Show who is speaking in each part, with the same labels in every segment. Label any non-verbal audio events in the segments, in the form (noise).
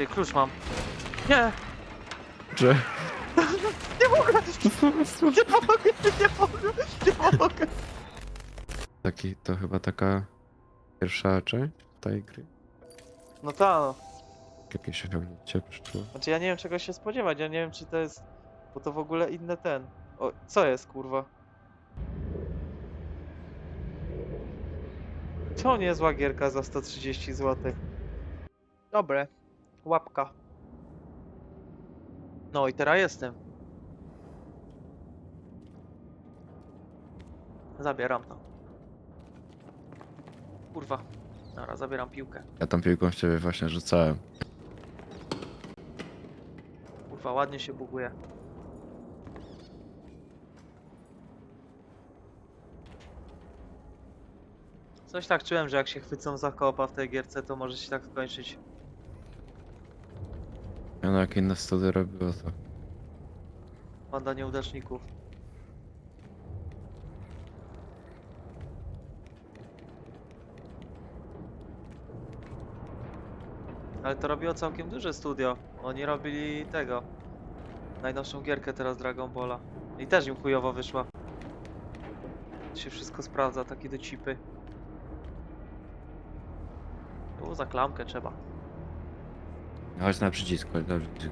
Speaker 1: Ty, klucz mam. Nie!
Speaker 2: Że... (laughs)
Speaker 1: Nie mogę! Nie mogę, nie mogę, nie mogę!
Speaker 2: Taki, to chyba taka pierwsza część tej gry.
Speaker 1: No ta, no.
Speaker 2: Jakieś osiągnięcie przyszło.
Speaker 1: Znaczy ja nie wiem czego się spodziewać, ja nie wiem czy to jest... Bo to w ogóle inne ten... O, co jest kurwa? To niezła gierka za 130 zł. Dobre. Łapka. No i teraz jestem. Zabieram to. Kurwa. Dobra, zabieram piłkę.
Speaker 2: Ja tam piłką w ciebie właśnie rzucałem.
Speaker 1: Kurwa, ładnie się buguje. Coś tak czułem, że jak się chwycą za kopa w tej gierce, to może się tak skończyć.
Speaker 2: Ja no jak inne studia robiło to.
Speaker 1: Banda nieudaczników. Ale to robiło całkiem duże studio. Oni robili tego. Najnowszą gierkę teraz Dragon Balla. I też im chujowo wyszła. Się wszystko sprawdza, takie docipy. Tu za klamkę trzeba.
Speaker 2: Chodź na przycisk, chodź na przycisk.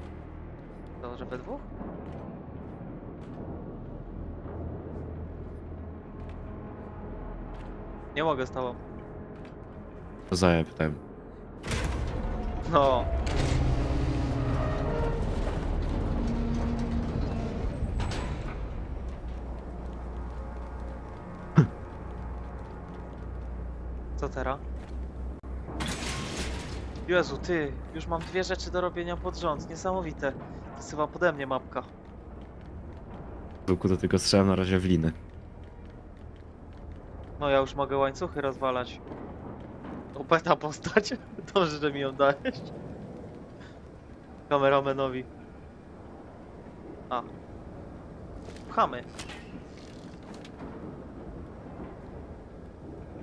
Speaker 1: Dobrze we dwóch? Nie mogę z tobą.
Speaker 2: To zajeb tam.
Speaker 1: No. (laughs) Co teraz? Jezu, ty, już mam dwie rzeczy do robienia pod rząd. Niesamowite. To jest chyba pode mnie mapka.
Speaker 2: Z łuku to tylko strzelam na razie w liny.
Speaker 1: No ja już mogę łańcuchy rozwalać. Opeta postać. (laughs) Dobrze, że mi ją dałeś. Kameramenowi. A. Pchamy.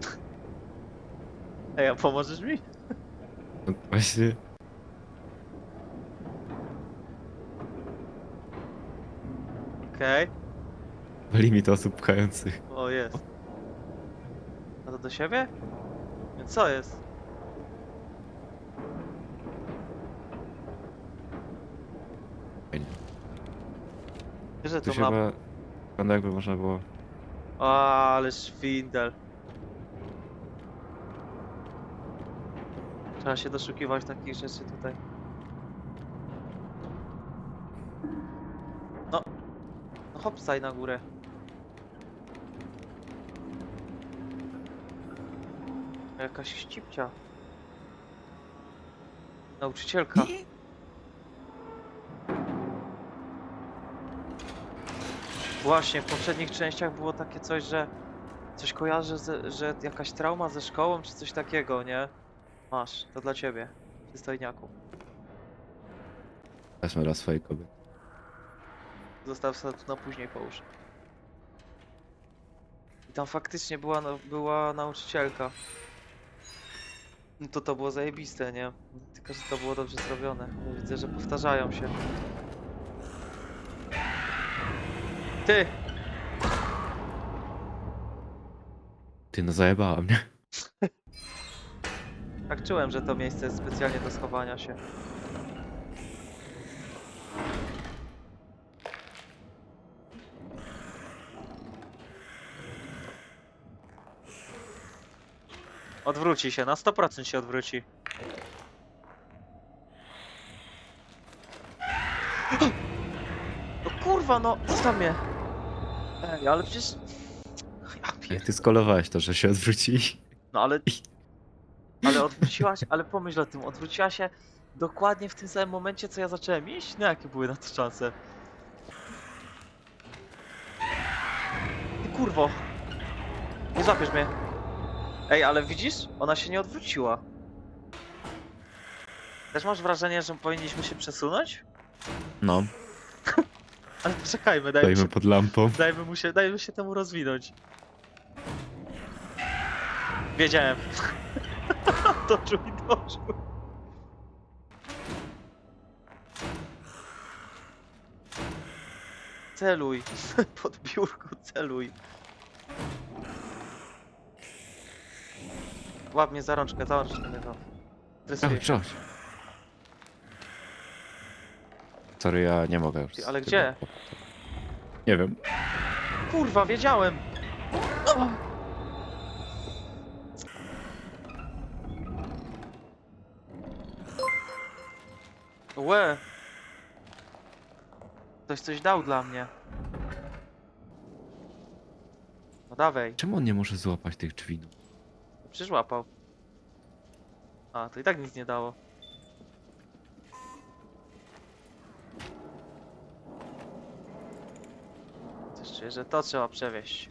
Speaker 1: (laughs) Ej, a pomożesz mi?
Speaker 2: Właśnie.
Speaker 1: Okej.
Speaker 2: Wali mi to osób pchających.
Speaker 1: O, jest. A to do siebie? Więc co jest?
Speaker 2: Tu
Speaker 1: to
Speaker 2: się
Speaker 1: ma...
Speaker 2: chyba... Jakby można było...
Speaker 1: Ale szwindel. Trzeba się doszukiwać takich rzeczy tutaj. No. No hopsaj na górę. Jakaś ścipcia. Nauczycielka. Właśnie, w poprzednich częściach było takie coś, że coś kojarzę, że, że jakaś trauma ze szkołą, czy coś takiego, nie? Masz, to dla ciebie, przystojniaku.
Speaker 2: Weźmy raz swojej kobiety.
Speaker 1: Zostaw sobie tu na później połóż. I tam faktycznie była, no, była nauczycielka. No to to było zajebiste, nie? Tylko, że to było dobrze zrobione. Widzę, że powtarzają się. Ty!
Speaker 2: Ty no zajebała mnie. (laughs)
Speaker 1: Tak czułem, że to miejsce jest specjalnie do schowania się. Odwróci się, na 100% się odwróci. No kurwa, no, zostaw mnie. Ej, ale przecież... Ja pier...
Speaker 2: Jak ty skolowałeś to, że się odwrócili.
Speaker 1: No ale. Ale odwróciła się, ale pomyśl o tym, odwróciła się dokładnie w tym samym momencie, co ja zacząłem iść? No jakie były na to szanse? Ty kurwo! Nie złapiesz mnie. Ej, ale widzisz? Ona się nie odwróciła. Też masz wrażenie, że powinniśmy się przesunąć?
Speaker 2: No, (laughs)
Speaker 1: Ale poczekajmy, dajmy,
Speaker 2: dajmy
Speaker 1: się,
Speaker 2: pod lampą.
Speaker 1: dajmy, mu się, dajmy się temu rozwinąć. Wiedziałem toczył i. Celuj, (laughs) pod biurko celuj. Łap mnie za rączkę, za rączkę tego.
Speaker 2: Sorry, ja nie mogę już.
Speaker 1: Ale
Speaker 2: tego-
Speaker 1: gdzie?
Speaker 2: Nie wiem.
Speaker 1: Kurwa, wiedziałem! Łe! Ktoś coś dał dla mnie. No dawaj,
Speaker 2: Czemu on nie może złapać tych drzwi? No,
Speaker 1: przyszłapał. A, to i tak nic nie dało. Coś czuję, że to trzeba przewieźć.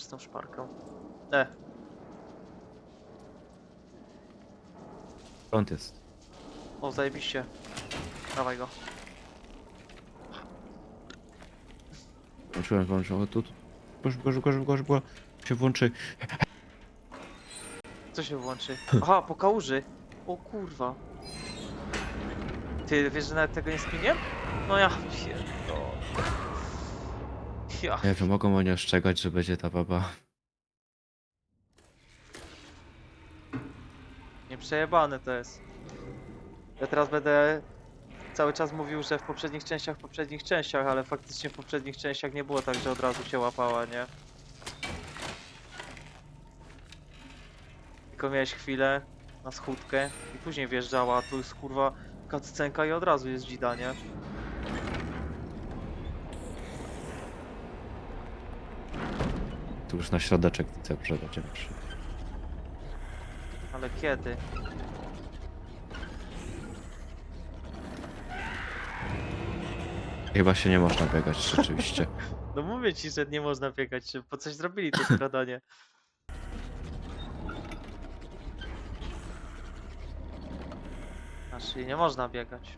Speaker 1: Przez tą szparkę. E,
Speaker 2: Skąd jest?
Speaker 1: o zajebiście. Dawaj go.
Speaker 2: Włączyłem, włączyłem. O, tu, tu. Szybko, szybko, szybko, szybko. Się włączy.
Speaker 1: Co się włączy? Aha, po kałuży. O kurwa. Ty wiesz, że nawet tego nie spinię? No ja pierdolę. Ja.
Speaker 2: Nie wiem, mogą oni ostrzegać, że będzie ta baba.
Speaker 1: Nieprzejebane to jest. Ja teraz będę cały czas mówił, że w poprzednich częściach, w poprzednich częściach, ale faktycznie w poprzednich częściach nie było tak, że od razu się łapała, nie? Tylko miałeś chwilę na schódkę i później wjeżdżała, a tu jest kurwa cutscenka i od razu jest dzida, nie?
Speaker 2: Tu już na środeczek chcę będziemy przy.
Speaker 1: Ale kiedy?
Speaker 2: Chyba się nie można biegać rzeczywiście. (laughs)
Speaker 1: No mówię ci, że nie można biegać, po coś zrobili to skradanie. Znaczy nie można biegać.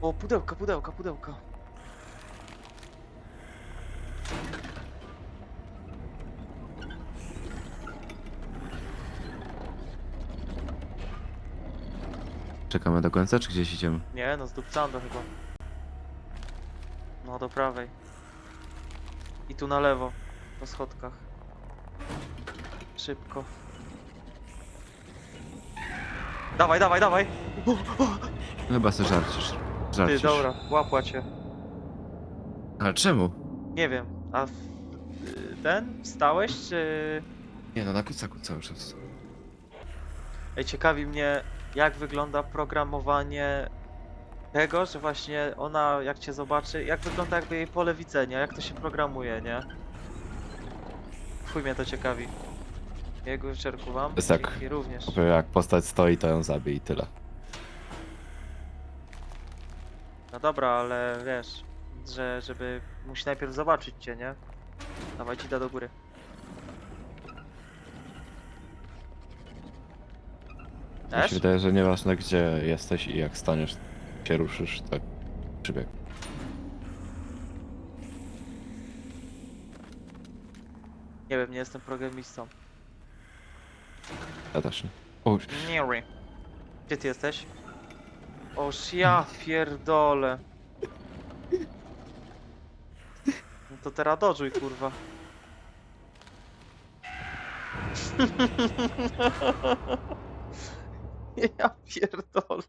Speaker 1: O, pudełka, pudełka, pudełka.
Speaker 2: Czekamy do końca, czy gdzieś idziemy?
Speaker 1: Nie, no z Dupcando chyba. No do prawej. I tu na lewo, po schodkach. Szybko. Dawaj, dawaj, dawaj!
Speaker 2: Chyba se żarcisz.
Speaker 1: Ty,
Speaker 2: Żarcisz.
Speaker 1: dobra, łapła cię.
Speaker 2: Ale czemu?
Speaker 1: Nie wiem, a w, y, ten? Wstałeś, czy...
Speaker 2: Nie no, na kucaku cały czas.
Speaker 1: Ej, ciekawi mnie, jak wygląda programowanie tego, że właśnie ona, jak cię zobaczy, jak wygląda jakby jej pole widzenia, jak to się programuje, nie? Chuj mnie to ciekawi. Jego wyczerku wam.
Speaker 2: Jest tak.
Speaker 1: Dzięki również.
Speaker 2: Jak postać stoi, to ją zabije i tyle.
Speaker 1: No dobra, ale wiesz, że żeby musi najpierw zobaczyć cię, nie? Dawaj ci da do góry.
Speaker 2: Mi się wydaje, że nieważne gdzie jesteś i jak staniesz, się ruszysz, tak przybieg.
Speaker 1: Nie wiem, nie jestem programistą.
Speaker 2: Ja też nie. O,
Speaker 1: wiem. Gdzie ty jesteś? Oż ja pierdolę. No to teraz dodżuj, kurwa. (laughs) (laughs) Ja pierdolę.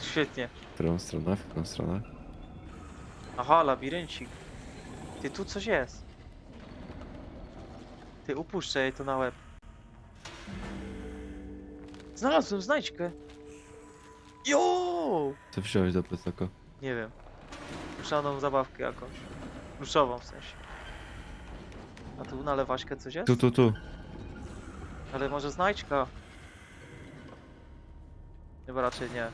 Speaker 1: Świetnie.
Speaker 2: w którą stronę? W którą stronę?
Speaker 1: Aha, labiryncik. Ty, tu coś jest. Ty, upuszczę jej to na łeb. Znalazłem znajdźkę. Jo!
Speaker 2: Co wziąłeś do plecaka?
Speaker 1: Nie wiem. Ruszaną zabawkę jakąś. Pluszową w sensie. A tu na lewaśkę coś jest?
Speaker 2: Tu, tu, tu.
Speaker 1: Ale może znajdźka? Chyba raczej nie.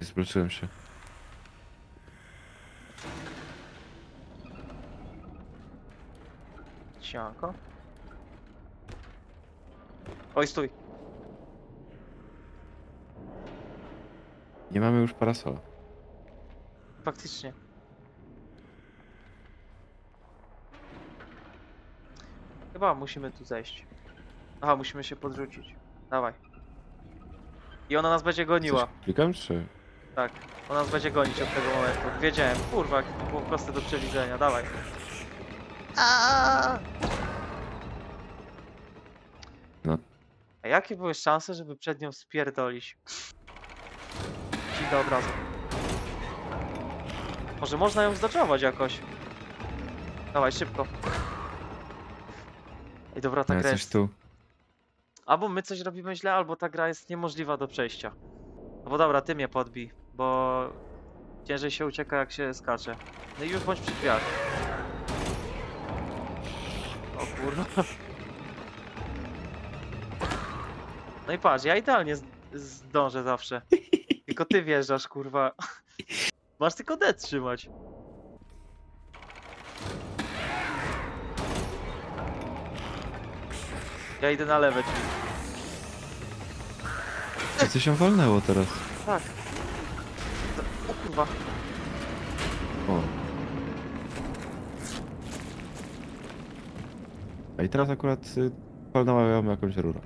Speaker 2: Zwróciłem się.
Speaker 1: Sianko. Oj, stój.
Speaker 2: Nie mamy już parasola.
Speaker 1: Faktycznie. Chyba musimy tu zejść. Aha, musimy się podrzucić. Dawaj. I ona nas będzie goniła.
Speaker 2: Coś klikam, czy...
Speaker 1: Tak. Ona nas będzie gonić od tego momentu. Wiedziałem. Kurwa, to było proste do przewidzenia. Dawaj. Aaaa!
Speaker 2: No.
Speaker 1: A jakie były szanse, żeby przed nią spierdolić? Ci do obrazu. Może można ją zdoczować jakoś. Dawaj, szybko. Ej, dobra, ta
Speaker 2: Ja
Speaker 1: gra
Speaker 2: coś
Speaker 1: jest...
Speaker 2: tu...
Speaker 1: Albo my coś robimy źle, albo ta gra jest niemożliwa do przejścia. No bo dobra, ty mnie podbij, bo ciężej się ucieka jak się skacze. No i już bądź przy drzwiach. O kurwa. No i patrz, ja idealnie z- zdążę zawsze. Tylko ty wjeżdżasz, kurwa. Masz tylko D trzymać. Ja idę na lewe drzwi.
Speaker 2: Czy coś się walnęło teraz?
Speaker 1: Tak. To- O kurwa.
Speaker 2: O. A i teraz akurat y, walnęła ją jakąś rurę.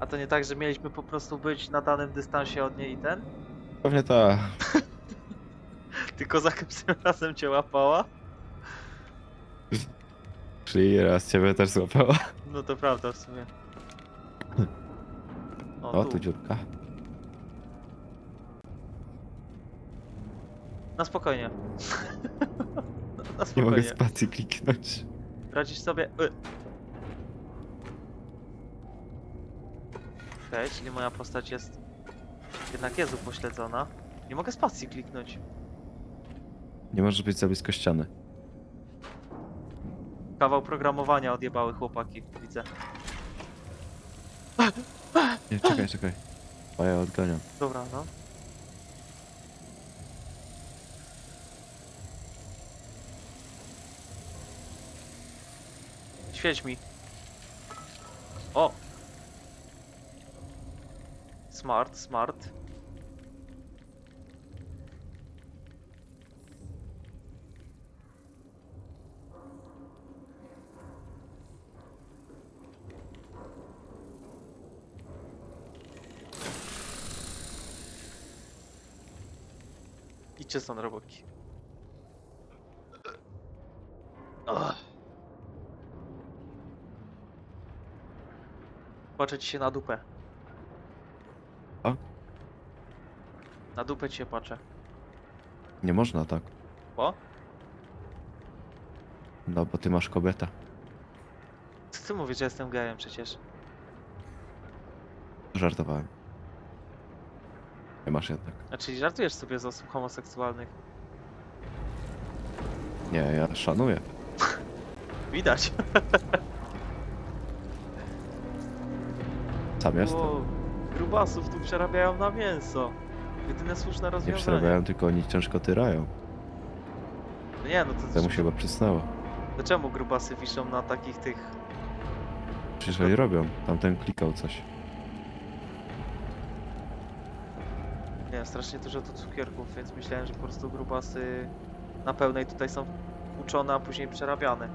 Speaker 1: A to nie tak, że mieliśmy po prostu być na danym dystansie od niej i ten?
Speaker 2: Pewnie ta... (laughs)
Speaker 1: Tylko za każdym razem cię łapała? (laughs)
Speaker 2: Czyli raz ciebie też złapała.
Speaker 1: No to prawda w sumie. (laughs) O,
Speaker 2: O,
Speaker 1: tu.
Speaker 2: dziurka.
Speaker 1: Na spokojnie. (laughs) na
Speaker 2: Nie mogę
Speaker 1: spokojnie.
Speaker 2: spacji kliknąć.
Speaker 1: Radzisz sobie... Y. Okej, czyli moja postać jest... Jednak jest upośledzona. Nie mogę spacji kliknąć.
Speaker 2: Nie możesz być za blisko ściany.
Speaker 1: Kawał programowania odjebały chłopaki, widzę.
Speaker 2: Nie, czekaj, czekaj. A ja odganiam.
Speaker 1: Dobra, no. Świeć mi. O! Smart, smart. Idźcie stąd, roboki. Ugh. Patrzę ci się na dupę.
Speaker 2: O.
Speaker 1: Na dupę ci się patrzę.
Speaker 2: Nie można tak.
Speaker 1: Bo?
Speaker 2: No, bo ty masz kobieta.
Speaker 1: Co ty mówisz, że jestem gejem przecież?
Speaker 2: Żartowałem. Nie masz jednak.
Speaker 1: A czyli żartujesz sobie z osób homoseksualnych?
Speaker 2: Nie, ja szanuję. (laughs)
Speaker 1: Widać. (laughs)
Speaker 2: Sam jestem.
Speaker 1: Wow, grubasów tu przerabiają na mięso. Jedyne słuszne
Speaker 2: Nie
Speaker 1: rozwiązanie.
Speaker 2: przerabiają, tylko oni ciężko tyrają.
Speaker 1: No nie, no to,
Speaker 2: Temu się chyba przysnęło.
Speaker 1: to czemu grubasy wiszą na takich tych...
Speaker 2: Przecież oni robią. Tamten klikał coś.
Speaker 1: Wiem, strasznie dużo tu cukierków, więc myślałem, że po prostu grubasy na pełnej tutaj są uczone, a później przerabiane.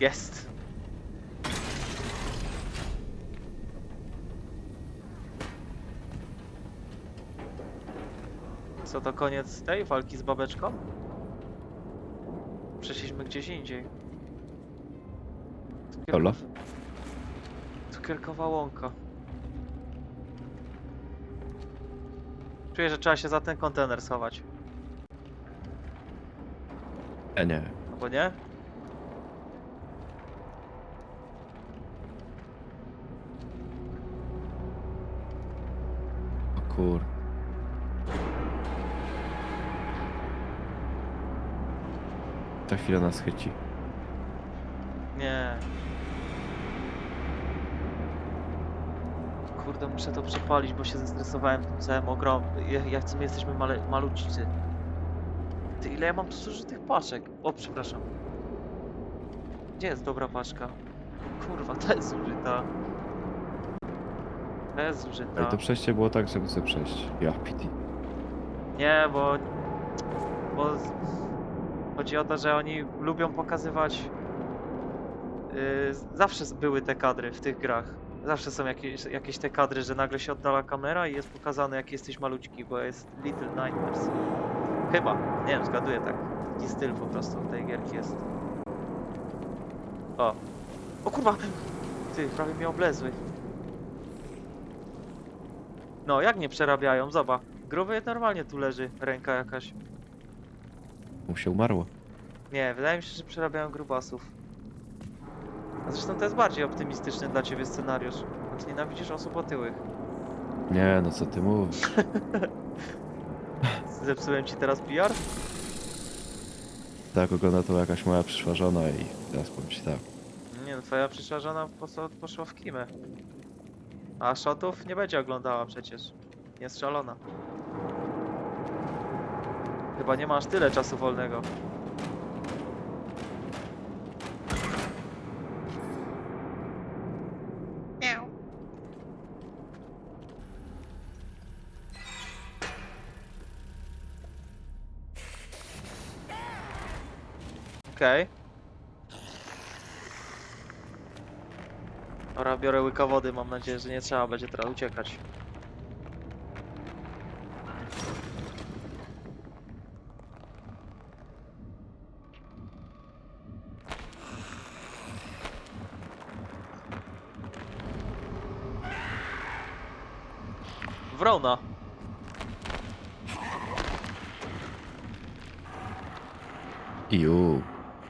Speaker 1: Jest! Co to koniec tej walki z babeczką? Przeszliśmy gdzieś indziej.
Speaker 2: Ola?
Speaker 1: Cukierkowa łąka. Czuję, że trzeba się za ten kontener schować.
Speaker 2: E, nie.
Speaker 1: Albo nie?
Speaker 2: O kur... Ta chwila nas chyci.
Speaker 1: Nie. Kurde, muszę to przepalić, bo się zestresowałem tym całym ogrom. Jak, jak my jesteśmy male, malucicy. Ty, ile ja mam tu zużytych paczek? O, przepraszam. Gdzie jest dobra paczka? Kurwa, ta jest zużyta. Ta jest zużyta.
Speaker 2: Ale to przejście było tak, żeby sobie przejść. Ja, PT.
Speaker 1: Nie, bo... Bo... z- Chodzi o to, że oni lubią pokazywać... Yy, zawsze były te kadry w tych grach. Zawsze są jakieś, jakieś te kadry, że nagle się oddala kamera i jest pokazane jaki jesteś maluczki, bo jest Little Nightmares. Chyba, nie wiem, zgaduję tak. Taki styl po prostu tej gierki jest. O. O kurwa! Ty, prawie mnie oblezły. No, jak nie przerabiają? Zobacz. Gruby normalnie tu leży, ręka jakaś.
Speaker 2: Mu się umarło.
Speaker 1: Nie, wydaje mi się, że przerabiają grubasów. A zresztą to jest bardziej optymistyczny dla ciebie scenariusz. Bo ty nienawidzisz osób otyłych.
Speaker 2: Nie, no co ty mówisz? (laughs)
Speaker 1: Zepsułem ci teraz PR?
Speaker 2: Tak ogląda to jakaś moja przyszła żona i teraz powiem ci tak.
Speaker 1: Nie no, twoja przyszła żona poszła w kimę. A shotów nie będzie oglądała przecież. Jest szalona. Chyba nie masz tyle czasu wolnego. Okej. Dobra, biorę łyka wody, mam nadzieję, że nie trzeba będzie teraz uciekać. Wrona.
Speaker 2: Iu.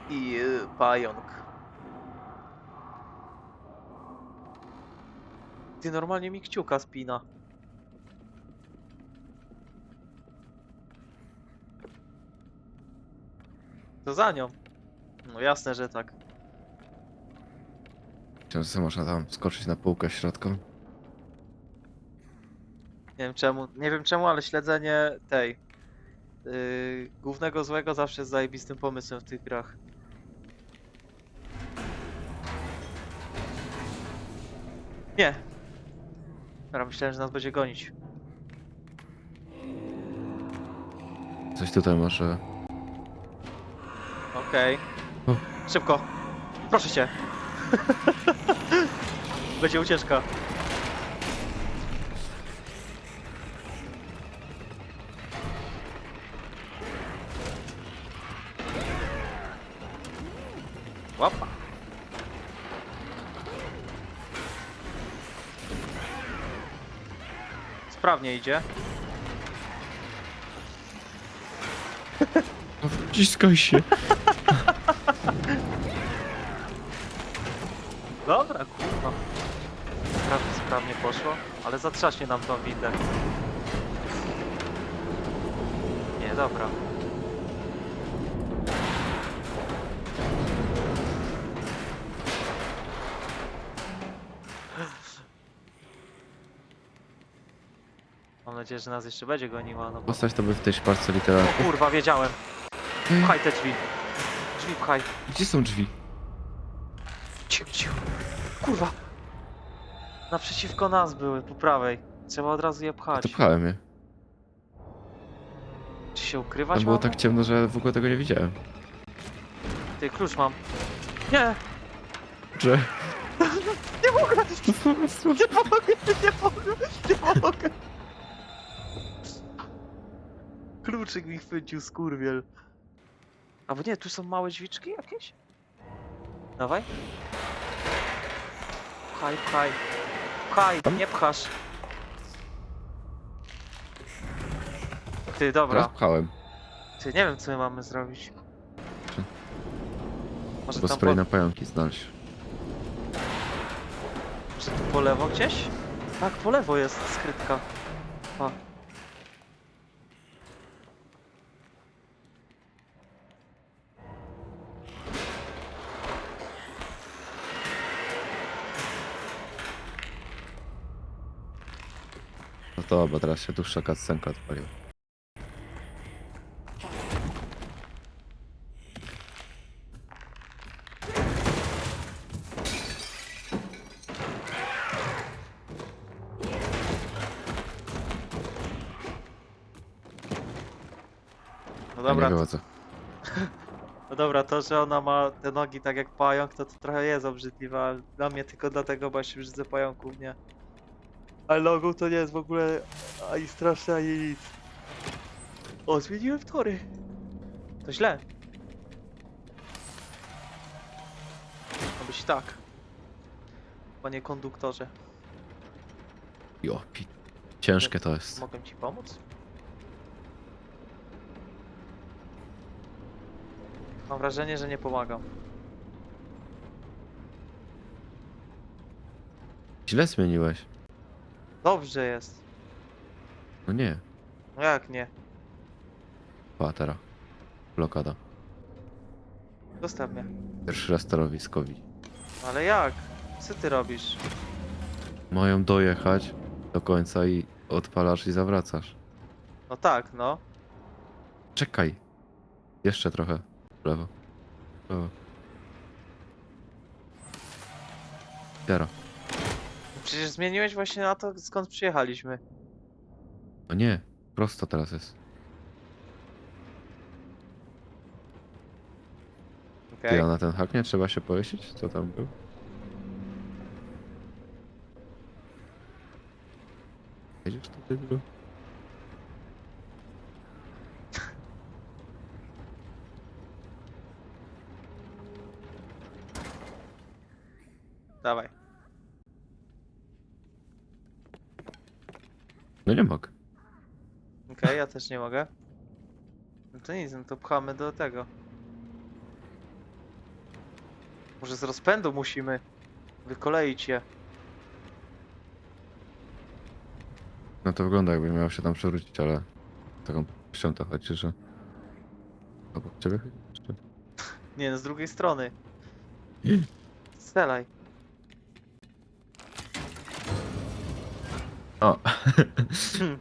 Speaker 1: I y, pająk. Ty normalnie mi kciuka spina. To za nią. No jasne, że tak.
Speaker 2: Często można tam skoczyć na półkę środką.
Speaker 1: Nie wiem czemu, nie wiem czemu, ale śledzenie tej yy, głównego złego zawsze jest zajebistym pomysłem w tych grach. Nie. Dobra, myślałem, że nas będzie gonić.
Speaker 2: Coś tutaj może...
Speaker 1: Okej.
Speaker 2: O.
Speaker 1: Szybko. Proszę cię. (laughs) będzie ucieczka. Sprawnie idzie.
Speaker 2: No wciskaj się.
Speaker 1: Dobra, kurwa. Naprawdę sprawnie poszło, ale zatrzaśnie nam tą windę. Nie, dobra. Nadzieję, że nas jeszcze będzie goniła, no bo...
Speaker 2: Postać to by w tej szparce
Speaker 1: O
Speaker 2: literalnej.
Speaker 1: kurwa, wiedziałem. Pchaj te drzwi. Drzwi pchaj.
Speaker 2: Gdzie są drzwi?
Speaker 1: Ciu, ciu. Kurwa. Naprzeciwko nas były, po prawej. Trzeba od razu je
Speaker 2: To
Speaker 1: pchać.
Speaker 2: pchałem je.
Speaker 1: Czy się ukrywać
Speaker 2: Tam było
Speaker 1: mam?
Speaker 2: tak ciemno, że w ogóle tego nie widziałem.
Speaker 1: Ty, klucz mam. Nie!
Speaker 2: Że... (laughs)
Speaker 1: Nie mogę! (laughs)
Speaker 2: No po prostu...
Speaker 1: Nie mogę! Nie mogę! Nie mogę! Kluczyk mi chwycił, skurwiel. A bo nie, tu są małe drzwiczki jakieś? Dawaj. Pchaj, pchaj. Pchaj,
Speaker 2: Tam?
Speaker 1: nie pchasz. Ty, dobra.
Speaker 2: pchałem.
Speaker 1: Ty, nie wiem co my mamy zrobić. Może
Speaker 2: Bo
Speaker 1: tam
Speaker 2: spray
Speaker 1: po,
Speaker 2: na pająki znaleźć.
Speaker 1: czy tu po lewo gdzieś? Tak, po lewo jest skrytka.
Speaker 2: To, bo teraz się dłuższa cutscenka odpaliła.
Speaker 1: No dobra,
Speaker 2: nie (laughs)
Speaker 1: no dobra, to, że ona ma te nogi tak jak pająk, to, to trochę jest obrzydliwe, ale dla mnie tylko dlatego, bo ja się brzydzę pająków, nie? Ale nogą to nie jest w ogóle ani straszne, ani nic. O, zmieniłem tory. To źle. Ma być tak. Panie konduktorze,
Speaker 2: Jo, pi... Ciężkie to jest.
Speaker 1: mogę ci pomóc? Mam wrażenie, że nie pomagam.
Speaker 2: Źle zmieniłeś.
Speaker 1: Dobrze jest.
Speaker 2: No nie.
Speaker 1: No jak nie?
Speaker 2: Patera. Blokada.
Speaker 1: Zostaw mnie.
Speaker 2: Pierwszy raz torowisko widzi.
Speaker 1: Ale jak? Co ty robisz?
Speaker 2: Mają dojechać do końca i odpalasz i zawracasz.
Speaker 1: No tak, no.
Speaker 2: Czekaj. Jeszcze trochę. W lewo. W lewo. Teraz.
Speaker 1: Przecież zmieniłeś właśnie na to, skąd przyjechaliśmy.
Speaker 2: No nie. Prosto teraz jest.
Speaker 1: Okej.
Speaker 2: Ty, a na ten hak nie trzeba się powiesić? Co tam był? Jedziesz tu, debilu?
Speaker 1: Dawaj.
Speaker 2: No nie mogę.
Speaker 1: Okej, ja też nie mogę. No to nic, no to pchamy do tego. Może z rozpędu musimy wykoleić je.
Speaker 2: No to wygląda jakby miał się tam przewrócić, ale taką ścią to chodzi, że... Obok ciebie chodzi? Czy-
Speaker 1: Nie, no z drugiej strony. Strzelaj.
Speaker 2: O!
Speaker 1: Hmm.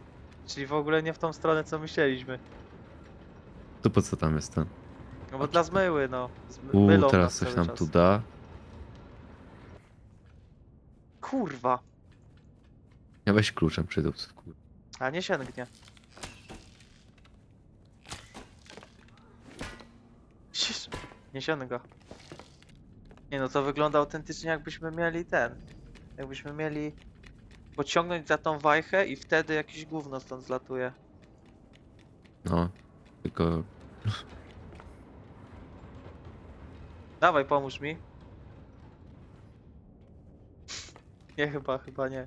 Speaker 1: Czyli w ogóle nie w tą stronę, co myśleliśmy.
Speaker 2: to po co tam jest ten?
Speaker 1: No bo dla zmyły, no. Zmy-
Speaker 2: Uuu,
Speaker 1: mylą
Speaker 2: teraz
Speaker 1: nas
Speaker 2: coś
Speaker 1: cały
Speaker 2: nam
Speaker 1: czas.
Speaker 2: tu da.
Speaker 1: Kurwa.
Speaker 2: Ja weź kluczem przydup, kur...
Speaker 1: A nie sięgnie. Cisz. Nie sięga. Nie no, to wygląda autentycznie jakbyśmy mieli ten. Jakbyśmy mieli pociągnąć za tą wajchę i wtedy jakieś gówno stąd zlatuje.
Speaker 2: No, tylko...
Speaker 1: Dawaj, pomóż mi. Nie, chyba, chyba nie.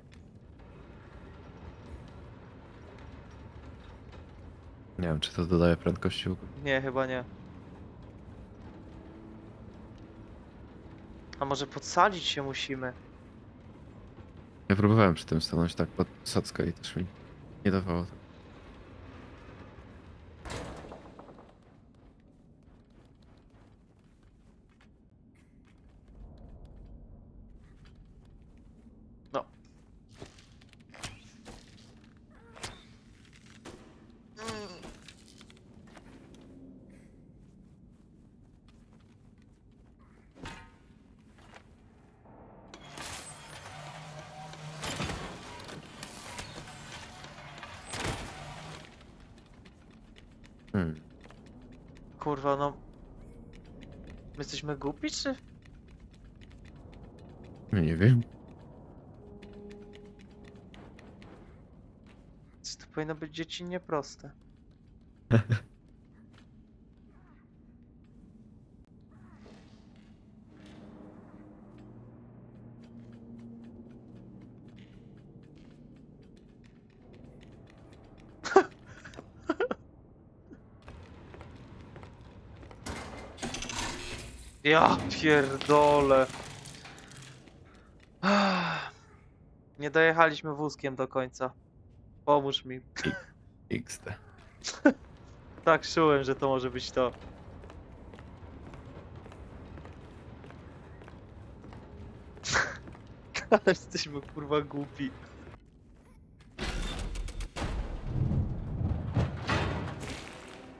Speaker 2: Nie wiem, czy to dodaje prędkości w ogóle.
Speaker 1: Nie, chyba nie. A może podsadzić się musimy?
Speaker 2: Ja próbowałem przy tym stanąć tak pod sadzkę i też mi nie dawało.
Speaker 1: No.
Speaker 2: Hmm.
Speaker 1: Kurwa, no. My jesteśmy głupi, czy?
Speaker 2: Ja nie wiem.
Speaker 1: To powinno być dziecinnie proste? (laughs) Ja pierdolę. Nie dojechaliśmy wózkiem do końca. Pomóż mi.
Speaker 2: XT. (laughs)
Speaker 1: Tak czułem, że to może być to. (laughs) Ale jesteśmy kurwa głupi.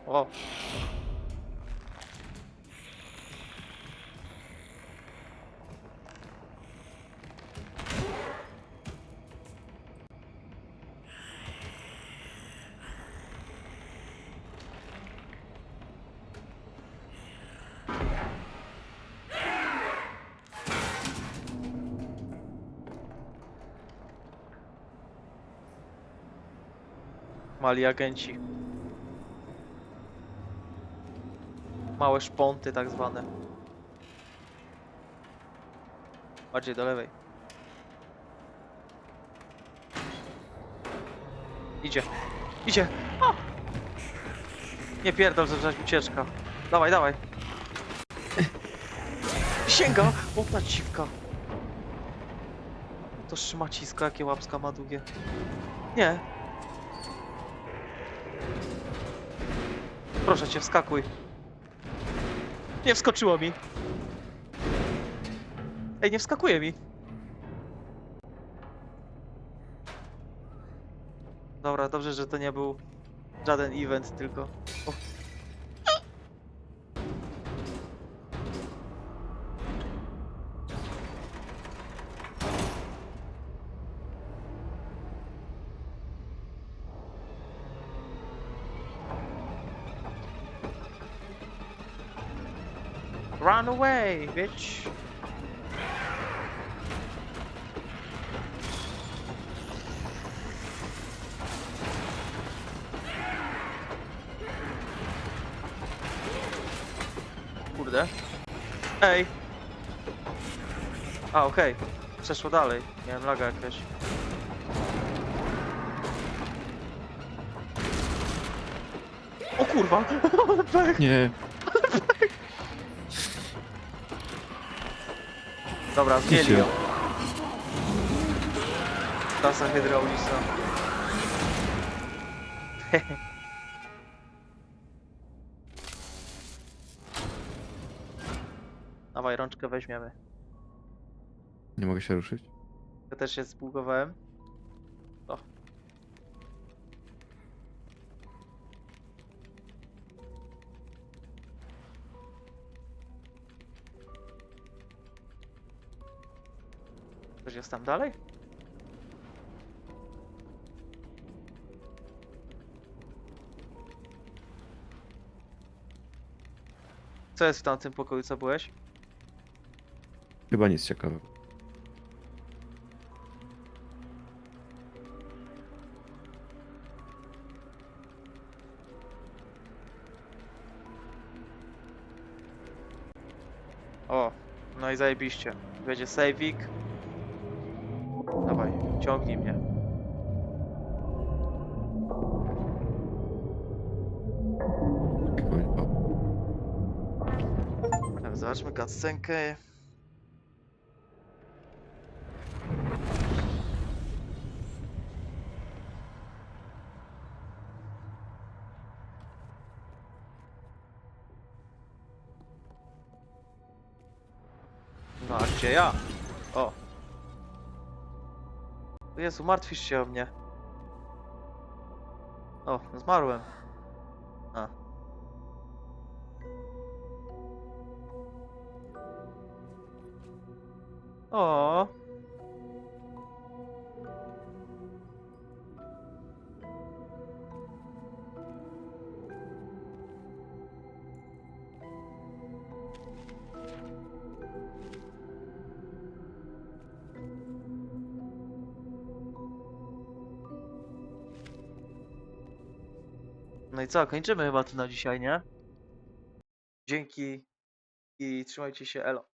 Speaker 1: O, Mali agenci. Małe szponty tak zwane. Bardziej do lewej. Idzie. Idzie. O! Nie pierdol, żeś ucieczka. Dawaj, dawaj. Sięga! Łopna dziwka. To szmacisko, jakie łapska ma długie. Nie. Proszę cię, wskakuj. Nie wskoczyło mi. Ej, nie wskakuje mi. Dobra, dobrze, że to nie był żaden event, tylko... bitch! Kurde. Ej! A, okej. Przeszło dalej. Miałem laga jakiegoś. O kurwa! (laughs)
Speaker 2: Nie.
Speaker 1: Dobra, zdjęli ją. Tasa hydrauliczna. (laughs) Dawaj, rączkę weźmiemy.
Speaker 2: Nie mogę się ruszyć?
Speaker 1: Ja też się zbugowałem. Ktoś jest tam dalej? Co jest w tamtym pokoju, co byłeś?
Speaker 2: Chyba nic ciekawego.
Speaker 1: O, no i zajebiście. Będzie saveik. Ciągnij mnie.
Speaker 2: Babę.
Speaker 1: Tak, Zobaczmy cutscenkę. No a gdzie ja? O. Jezu, martwisz się o mnie. O, zmarłem. A. O. co, kończymy chyba tu na dzisiaj, nie? Dzięki i trzymajcie się, elo.